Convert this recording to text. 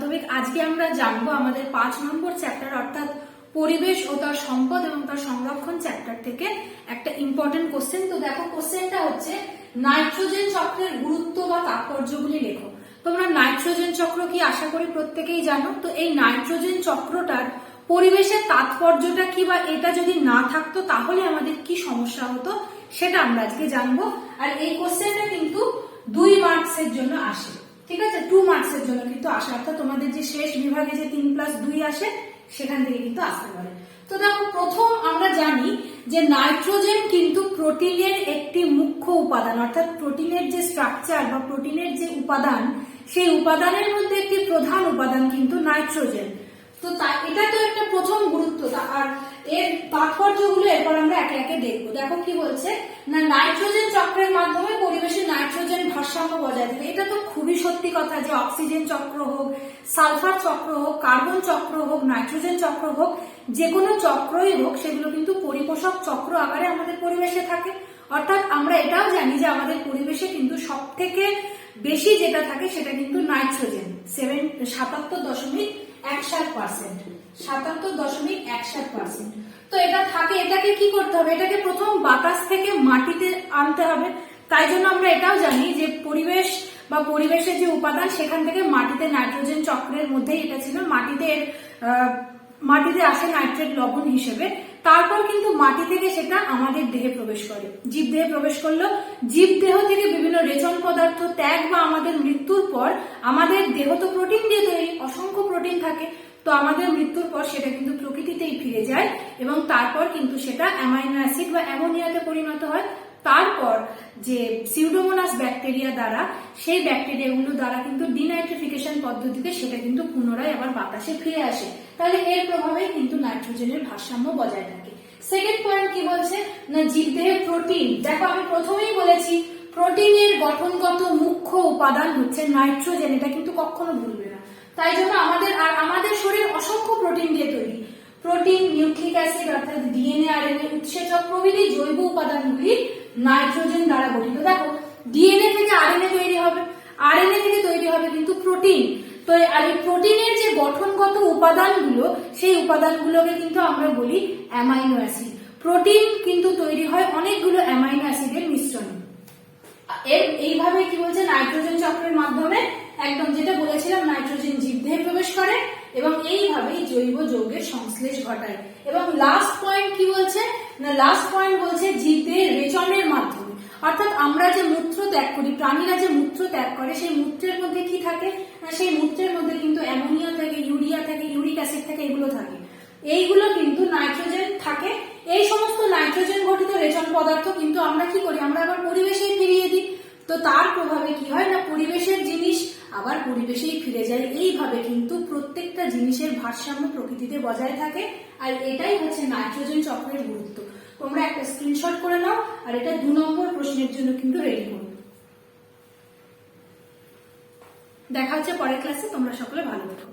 মাধ্যমিক। আজকে আমরা জানব আমাদের পাঁচ নম্বর চ্যাপ্টার অর্থাৎ পরিবেশ ও তার সম্পদ এবং তার সংরক্ষণ চ্যাপ্টার থেকে একটা ইম্পর্টেন্ট কোশ্চেন তো দেখো কোশ্চেনটা হচ্ছে নাইট্রোজেন চক্রের গুরুত্ব বা তাৎপর্যগুলি লেখো। তোমরা নাইট্রোজেন চক্র কি আশা করি প্রত্যেকেই জানো? তো এই নাইট্রোজেন চক্রটার পরিবেশের তাৎপর্যটা কি বা এটা যদি না থাকতো, তাহলে আমাদের কি সমস্যা হতো, সেটা আমরা আজকে জানব। আর এই কোশ্চেনটা কিন্তু দুই মার্কসের জন্য আসে। মার্কসের জন্য কিন্তু আসে। অর্থাৎ তোমাদের যে শেষ বিভাগে যে তিন প্লাস দুই আসে, সেখান থেকে কিন্তু আসতে পারে। তো দেখো, প্রথম আমরা জানি যে নাইট্রোজেন কিন্তু প্রোটিনের একটি মুখ্য উপাদান। অর্থাৎ প্রোটিনের যে স্ট্রাকচার বা প্রোটিনের যে উপাদান, সেই উপাদানের মধ্যে একটি প্রধান উপাদান কিন্তু নাইট্রোজেন। তো তা, এটা তো একটা প্রথম গুরুত্ব। আর এর তাৎপর্যগুলো এরপর আমরা একে একে দেখব। দেখো কি বলছে? না, নাইট্রোজেন চক্রের মাধ্যমে পরিবেশে নাইট্রোজেন ভারসাম্য বজায় থাকে। এটা তো খুবই সত্যি কথা যে অক্সিজেন চক্র হোক, সালফার চক্র হোক, কার্বন চক্র হোক, নাইট্রোজেন চক্র হোক, যে কোনো চক্রই হোক, সেগুলো কিন্তু পরিপোষক চক্র আকারে আমাদের পরিবেশে থাকে। অর্থাৎ আমরা এটাও জানি যে আমাদের পরিবেশে কিন্তু সব থেকে বেশি যেটা থাকে সেটা কিন্তু নাইট্রোজেন, সেভেন, সাতাত্তর দশমিক এক সাত পার্সেন্ট। সাতাত্তর দশমিক এক সাত পার্সেন্ট তো এটা থাকে, এটাকে কি করতে হবে? এটাকে প্রথম বাতাস থেকে মাটিতে আনতে হবে। তাই জন্য আমরা এটাও জানি যে পরিবেশ বা পরিবেশের যে উপাদান, সেখান থেকে মাটিতে নাইট্রোজেন চক্রের মধ্যে এটা ছিল। মাটিতে মাটিতে আসে নাইট্রেট লবণ হিসেবে। তারপর কিন্তু মাটি থেকে সেটা আমাদের দেহে প্রবেশ করে। জীব দেহে প্রবেশ করল। জীব দেহ থেকে বিভিন্ন রেচন পদার্থ, ত্যাগ বা আমাদের মৃত্যুর পর আমাদের দেহ তো প্রোটিন দিয়ে তৈরি তো আমাদের মৃত্যুর পর সেটা কিন্তু প্রকৃতিতেই ফিরে যায় এবং তারপর কিন্তু সেটা অ্যামাইনো অ্যাসিড বা অ্যামোনিয়াতে পরিণত হয়। তারপর যে সিউডোমোনাস ব্যাকটেরিয়া দ্বারা, সেই ব্যাকটেরিয়াগুলো দ্বারা কিন্তু ডিনাইট্রিফিকেশন পদ্ধতিতে সেটা কিন্তু পুনরায় আবার বাতাসে ফিরে আসে। তাহলে এর প্রভাবে কিন্তু নাইট্রোজেনের ভারসাম্য বজায় থাকে। সেকেন্ড পয়েন্ট কি বলছে? না, জীবদেহে প্রোটিন দেখো, আমি প্রথমেই বলেছি প্রোটিনের গঠনগত মুখ্য উপাদান হচ্ছে নাইট্রোজেন। এটা কিন্তু কখনো ভুলবে না। তাই জন্য আমাদের আর আমাদের শরীর অসংখ্য প্রোটিন দিয়ে তৈরি। প্রোটিন, নিউক্লিক অ্যাসিড অর্থাৎ ডিএনএ, আরএনএ উৎসেচক প্রভৃতি জৈব উপাদানগুলি নাইট্রোজেন দ্বারা গঠিত। দেখো, ডিএনএ থেকে আরএনএ তৈরি হবে। আরএনএ থেকে তৈরি হবে কিন্তু প্রোটিন। তো আর এই প্রোটিনের যে গঠনগত উপাদানগুলো, সেই উপাদানগুলোকে কিন্তু আমরা বলি অ্যামাইনো অ্যাসিড। প্রোটিন কিন্তু তৈরি হয় অনেকগুলো অ্যামাইনো অ্যাসিডের মিশ্রণে। এর এইভাবে কি বলছে? নাইট্রোজেন চক্রের মাধ্যমে একদম যেটা বলেছিলাম, নাইট্রোজেন জীবদেহে প্রবেশ করে এবং এইভাবেই জৈব যৌগের সংশ্লেষ ঘটায়। এবং লাস্ট পয়েন্ট কি বলছে? না লাস্ট পয়েন্ট বলছে জীবদেহের রেচনের মাধ্যমে। অর্থাৎ আমরা যে মূত্র ত্যাগ করি, প্রাণীরা যে মূত্র ত্যাগ করে, সেই মূত্রের মধ্যে কি থাকে? না, সেই মূত্রের মধ্যে কিন্তু অ্যামোনিয়া থাকে, ইউরিয়া থাকে, ইউরিক অ্যাসিড থাকে, এগুলো থাকে। এইগুলো কিন্তু নাইট্রোজেন থাকে। এই সমস্ত নাইট্রোজেন গঠিত রেচন পদার্থ কিন্তু আমরা কি করি? আমরা আবার পরিবেশে ফিরিয়ে দিই। তো তার প্রভাবে কি হয়? না, পরিবেশের আবার পরিবেশেই ফিরে যায়। এইভাবে কিন্তু প্রত্যেকটা জিনিসের ভারসাম্য প্রকৃতিতে বজায় থাকে, আর এটাই হচ্ছে নাইট্রোজেন চক্রের গুরুত্ব। তোমরা একটা স্ক্রিনশট করে নাও, আর এটা দু নম্বর প্রশ্নের জন্য কিন্তু রেডি করো। দেখা হচ্ছে পরের ক্লাসে তোমরা সকলে ভালো থেকো।